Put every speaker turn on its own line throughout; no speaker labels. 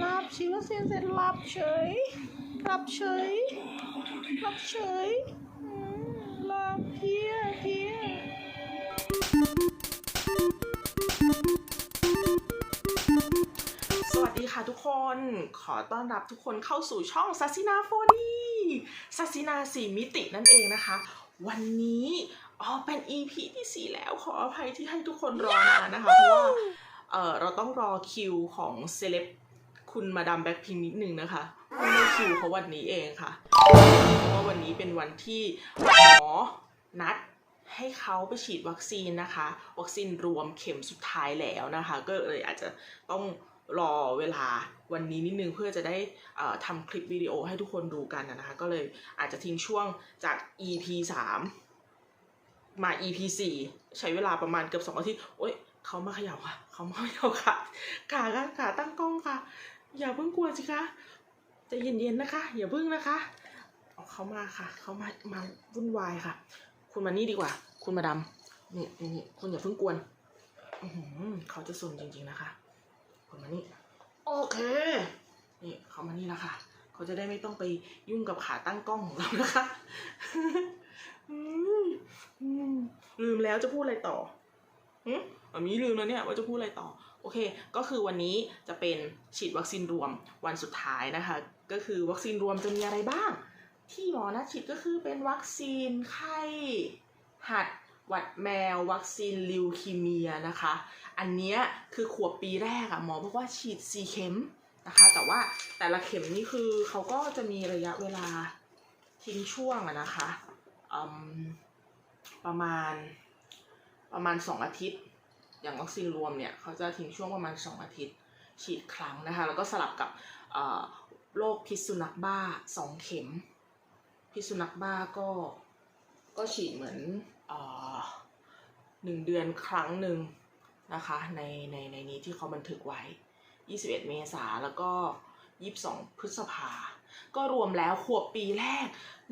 หลับฉีดวัคซีนเสร็จหลับเฉยหลับเฉยหลับเฉยหลับเพลียเพลียสวัสดีค่ะทุกคนขอต้อนรับทุกคนเข้าสู่ช่องซัสซินาโฟดีซัสซินาสี่มิตินั่นเองนะคะ วันนี้อ๋อเป็น EP ที่4แล้วขออภัยที่ให้ทุกคนรอนานนะคะ เพราะว่าเออเราต้องรอคิวของเซเลบ คุณมาดามแบ็คพิงนิดนึงนะคะเพราะไม่คิวเขาวันนี้เองค่ะเพราะว่าวันนี้เป็นวันที่หมอนัดให้เขาไปฉีดวัคซีนนะคะ วัคซีนรวมเข็มสุดท้ายแล้วนะคะ ก็เลยอาจจะต้องรอเวลาวันนี้นิดนึงเพื่อจะได้ทำคลิปวิดีโอให้ทุกคนดูกันนะคะ ก็เลยอาจจะทิ้งช่วงจาก EP 3 มา EP 4 ใช้เวลาประมาณเกือบสองอาทิตย์โอ๊ยเขามาเขย่าค่ะเขามาเขย่าค่ะขาค่ะขาตั้งกล้องค่ะ อย่าเพิ่งกลัวสิคะใจะเย็นๆนะคะ อย่าเพิ่งนะคะเอาเขามาค่ะ เขามามาวุ่นวายค่ะ คุณมานี่ดีกว่า คุณมาดำนี่นี่นคุณอย่าเพิ่งกวนอืเขาจะสนจริง ๆนะคะ คุณมานี่โอเคนี่เขามานี่แล้วค่ะเขาจะได้ไม่ต้องไปยุ่งกับขาตั้งกล้องของเรานะคะลืมแล้วจะพูดอะไรต่อหึอันนี้ลืมแล้วเนี่ยว่าจะพูดอะไรต่อ โอเค ก็คือวันนี้จะเป็นฉีดวัคซีนรวมวันสุดท้ายนะคะ ก็คือวัคซีนรวมจะมีอะไรบ้าง ที่หมอนัดฉีดก็คือเป็นวัคซีนไข้หัดหวัดแมว วัคซีนลิวคีเมียนะคะ อันนี้คือขวบปีแรกอะหมอบอกว่าฉีด 4 เข็มนะคะ แต่ว่าแต่ละเข็มนี่คือเขาก็จะมีระยะเวลาทิ้งช่วงอะนะคะประมาณประมาณ 2 อาทิตย์ อย่างวัคซีนรวมเนี่ยเขาจะทิ้งช่วงประมาณ 2 อาทิตย์ฉีดครั้งนะคะ แล้วก็สลับกับโรคพิษสุนัขบ้า 2 เข็ม พิษสุนัขบ้าก็ก็ฉีดเหมือนหนึ่งเดือนครั้งหนึ่งนะคะในในในนี้ที่เขาบันทึกไว้ 21 เมษาแล้วก็ 22 พฤษภา ก็รวมแล้วขวบปีแรก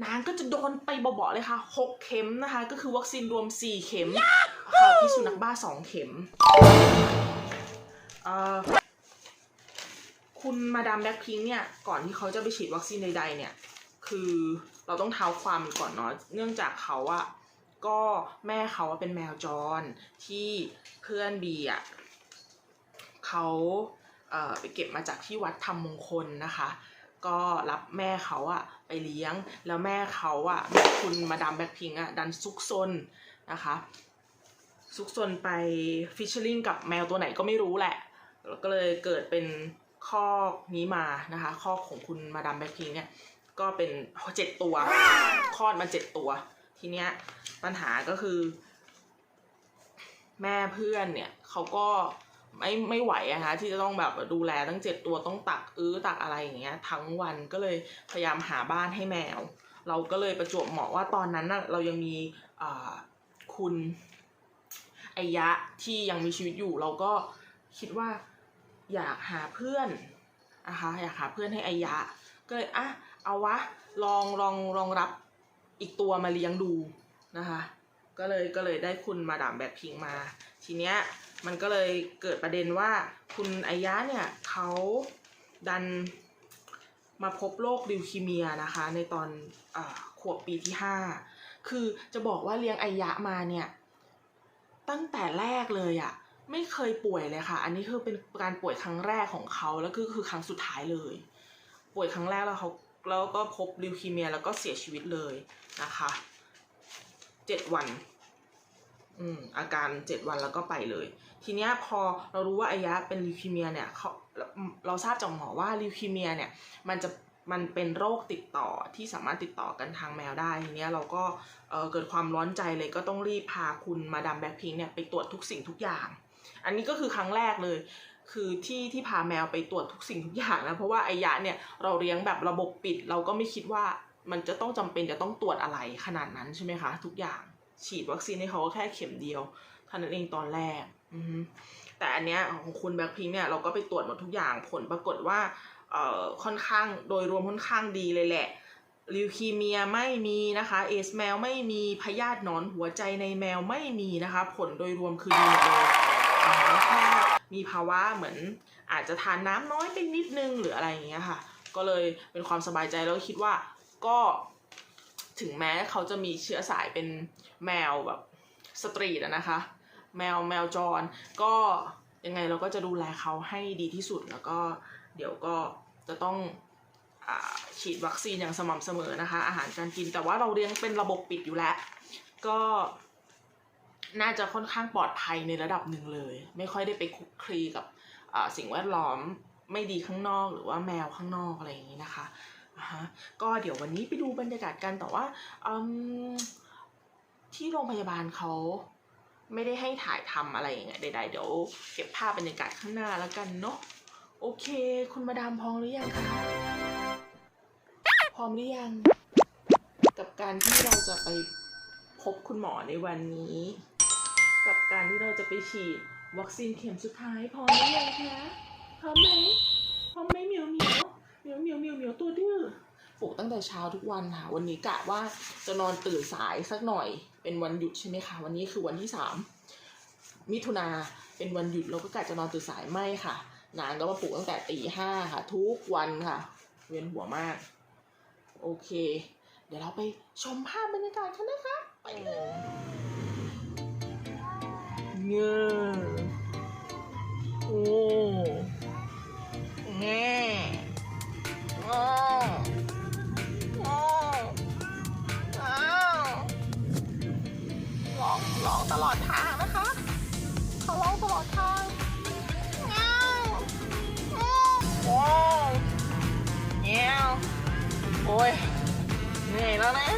นางก็จะโดนไปเบาๆเลยค่ะ 6 เข็มนะคะ ก็คือวัคซีนรวม 4 เข็มค่ะพิษสุนัขบ้า 2 เข็มคุณมาดามแบ็คพิงค์เนี่ย ก่อนที่เขาจะไปฉีดวัคซีนใดๆเนี่ย คือเราต้องเท้าความก่อนเนาะ เนื่องจากเขาอะก็แม่เขาเป็นแมวจรที่เพื่อนบีอะเขา ไปเก็บมาจากที่วัดธรรมมงคลนะคะ ก็รับแม่เขาอะไปเลี้ยงแล้วแม่เขาอะแม่คุณมาดามแบ็คพิงอะดันซุกซนนะคะซุกซนไปฟิชเชอร์ลิงกับแมวตัวไหนก็ไม่รู้แหละแล้วก็เลยเกิดเป็นข้อนี้มานะคะ ข้อของคุณมาดามแบ็คพิงเนี่ยก็เป็นเจ็ดตัวคลอดมาเจ็ดตัว ทีเนี้ยปัญหาก็คือ แม่เพื่อนเนี่ยเขาก็ ไม่ไม่ไหวอะคะที่จะต้องแบบดูแลตั้งเจ็ดตัวต้องตักอื้อตักอะไรอย่างเงี้ย ทั้งวันก็เลยพยายามหาบ้านให้แมว เราก็เลยประจวบเหมาะว่าตอนนั้นน่ะเรายังมีอ่าคุณไอยะที่ยังมีชีวิตอยู่ เราก็คิดว่าอยากหาเพื่อนนะคะอยากหาเพื่อนให้ไอยะ ก็เลยอะเอาวะลองลองลองรับอีกตัวมาเลี้ยงดูนะคะ ก็เลยก็เลยได้คุณมาดามแบบพิงมา ทีเนี้ยมันก็เลยเกิดประเด็นว่าคุณไอยะเนี่ยเขาดันมาพบโรคลิวคีเมียนะคะ ในตอนอขวบปีที่ห้าคือจะบอกว่าเลี้ยงไอยะมาเนี่ย ตั้งแต่แรกเลยอะไม่เคยป่วยเลยค่ะ อันนี้คือเป็นการป่วยครั้งแรกของเขาแล้วก็คือครั้งสุดท้ายเลย ป่วยครั้งแรกแล้วเขาแล้วก็พบลิวคีเมียแล้วก็เสียชีวิตเลยนะคะ เจ็ดวันอืมอาการเจ็ดวันแล้วก็ไปเลย ทีเนี้ยพอเรารู้ว่าอายะเป็นลิวคีเมียเนี่ยเขาเราทราบจากหมอว่าลิวคีเมียเนี่ยมันจะมันเป็นโรคติดต่อที่สามารถติดต่อกันทางแมวได้ ทีเนี้ยเราก็เออเกิดความร้อนใจเลยก็ต้องรีบพาคุณมาดามแบ็คพิงเนี่ยไปตรวจทุกสิ่งทุกอย่าง อันนี้ก็คือครั้งแรกเลย คือที่ที่พาแมวไปตรวจทุกสิ่งทุกอย่างนะเพราะว่าไอยะเนี่ยเราเลี้ยงแบบระบบปิด เราก็ไม่คิดว่า มันจะต้องจำเป็นจะต้องตรวจอะไรขนาดนั้นใช่ไหมคะ ทุกอย่างฉีดวัคซีนให้เขาก็แค่เข็มเดียวเท่านั้นเองตอนแรกอืแต่อันเนี้ยของคุณแบ็คพิงเนี่ยเราก็ไปตรวจหมดทุกอย่างผลปรากฏว่าเอ่อค่อนข้างโดยรวมค่อนข้างดีเลยแหละลิวคีเมียไม่มีนะคะ เอสแมวไม่มีพยาธิหนอนหัวใจในแมวไม่มีนะคะ ผลโดยรวมคือดีหมดเลยแค่มีภาวะเหมือนอาจจะทานน้ำน้อยไปนิดนึงหรืออะไรอย่างเงี้ยค่ะ ก็เลยเป็นความสบายใจแล้วคิดว่า ก็ถึงแม้เขาจะมีเชื้อสายเป็นแมวแบบสตรีทนะคะ แมวแมวจร ก็ยังไงเราก็จะดูแลเขาให้ดีที่สุดแล้วก็เดี๋ยวก็จะต้องอฉีดวัคซีนอย่างสม่ำเสมอนะคะ อาหารการกินแต่ว่าเราเลี้ยงเป็นระบบปิดอยู่แล้ว ก็น่าจะค่อนข้างปลอดภัยในระดับหนึ่งเลย ไม่ค่อยได้ไปคลุกคลีกับสิ่งแวดล้อมไม่ดีข้างนอกหรือว่าแมวข้างนอกอะไรอย่างนี้นะคะ ฮะก็เดี๋ยววันนี้ไปดูบรรยากาศกันแต่ว่าที่โรงพยาบาลเขาไม่ได้ให้ถ่ายทำอะไรอย่างเงี้ยใดๆเดี๋ยวเก็บภาพบรรยากาศข้างหน้าแล้วกันเนาะโอเค คุณมาดามพร้อมหรือยังคะพร้อมหรือยัง กับการที่เราจะไปพบคุณหมอในวันนี้ กับการที่เราจะไปฉีดวัคซีนเข็มสุดท้ายพร้อมหรือยังคะพร้อมไหม เหมียวเหมียวเหมียวเหมียวตัวดื้อปลุกตั้งแต่เช้าทุกวันค่ะ วันนี้กะว่าจะนอนตื่นสายสักหน่อย เป็นวันหยุดใช่ไหมคะ วันนี้คือวันที่สามมิถุนาเป็นวันหยุดเราก็กะจะนอนตื่นสายไม่ค่ะ นานก็มาปลุกตั้งแต่ตีห้าค่ะ ทุกวันค่ะ เวียนหัวมาก โอเค เดี๋ยวเราไปชมภาพบรรยากาศกันนะคะ ไปเลยเงอโอ้แง่ โอ้โอ้อ้าวร้องร้องตลอดทางนะคะเขาร้องตลอดทางอ้าวอ้าวโอ้เงี้ยวโอ้ยเหนื่อยแล้วนะ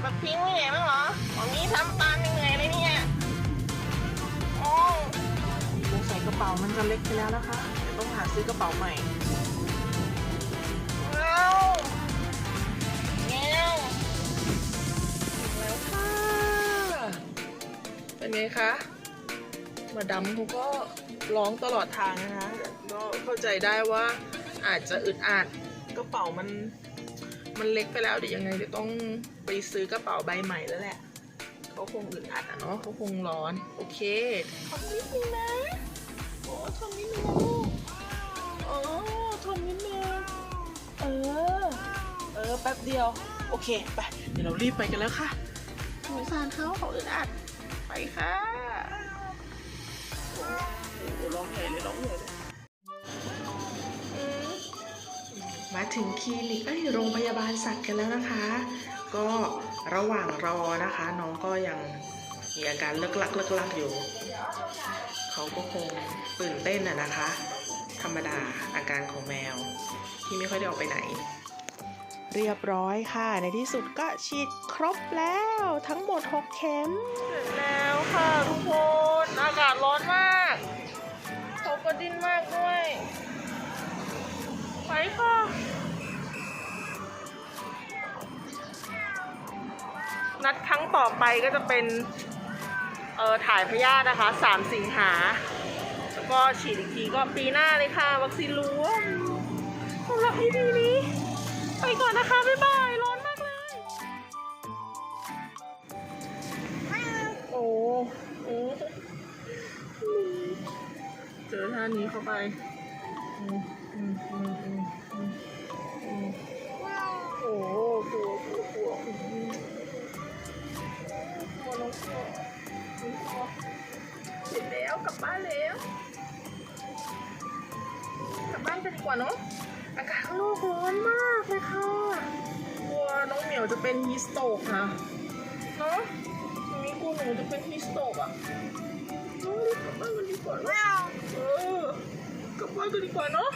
แบักพิงไม่เหนื่อยบ้างเหรอวันนี้ทำตามเหนื่อยเลยเนี่ยโอ้สงสัยกระเป๋ามันจะเล็กไปแล้วนะคะเดี๋ยวต้องหาซื้อกระเป๋าใหม่ เป็นไงคะ มาดำเขาก็ร้องตลอดทางนะคะ ก็เข้าใจได้ว่าอาจจะอึดอัดกระเป๋ามันมันเล็กไปแล้วเดี๋ยวยังไงเดี๋ยวต้องไปซื้อกระเป๋าใบใหม่แล้วแหละ เขาคงอึดอัดอะเนาะเขาคงร้อน โอเคทำนิดนึงนะ โอ้ทำนิดนึงนะลูกโอ้ทำนิดนึง เออ เออ แป๊บเดียว โอเค ไป เดี๋ยวเรารีบไปกันแล้วค่ะสงสารเขาเขาอึดอัด ไปค่ะโอ้ร้องใหญ่เลยร้องใหญ่เลยมมาถึงคลินิกเอ้ยโรงพยาบาลสัตว์กันแล้วนะคะ ก็ระหว่างรอนะคะ น้องก็ยังมีอาการเลิกลักเลิกลักอยู่ เขาก็คงตื่นเต้นอะนะคะ ธรรมดาอาการของแมวที่ไม่ค่อยได้ออกไปไหน เรียบร้อยค่ะ ในที่สุดก็ฉีดครบแล้วทั้งหมด 6 เข็ม เสร็จแล้วค่ะทุกคน อากาศร้อนมากเขาก็ดิ้นมากด้วย ไปค่ะนัดครั้งต่อไปก็จะเป็น เอ่อ ถ่ายพยาธินะคะ3สิงหา แล้วก็ฉีดอีกทีก็ปีหน้าเลยค่ะ วัคซีนรู้สำหรับ EP นี้ ไปก่อนนะคะ บ๊ายบาย ร้อนมากเลย โอ้โอ้เจอท่านี้เข้าไปอืมอืมอืมอืมอืมอืมโอ้โหกลัวกลัวกลัวอืมกลัวน้องกลัวน้องกลัวเสร็จแล้วกลับบ้านแล้ว กลับบ้านกันดีกว่าเนาะอากาศข้างนอกร้อนมากเลยค่ะกลัว น้องเหมียวจะเป็นฮีสโตกนะเนาะทีนี้กลัวหนูจะเป็นฮีสโตกอะน้องรีบกลับบ้านกันดีกว่าเนอะเออกลับบ้านกันดีกว่าเนาะ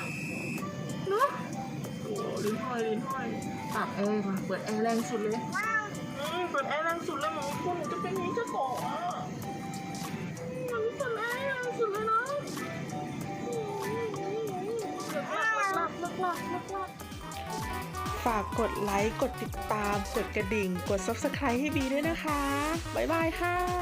เนาะโอ้ลิ้นห้อยลิ้นห้อยปรับแอร์มาเปิดแอร์แรงสุดเลยอืมเปิดแอร์แรงสุดเลยหมอมีคนหนูจะเป็นนี้จะต่ออะมันเปิดแอร์แรงสุดเลยเนาะอืมหลับหลับหลับหลับหลับหลับ ฝากกดไลค์ กดติดตาม กดกระดิ่ง กด subscribe ให้บีด้วยนะคะ บ๊ายบายค่ะ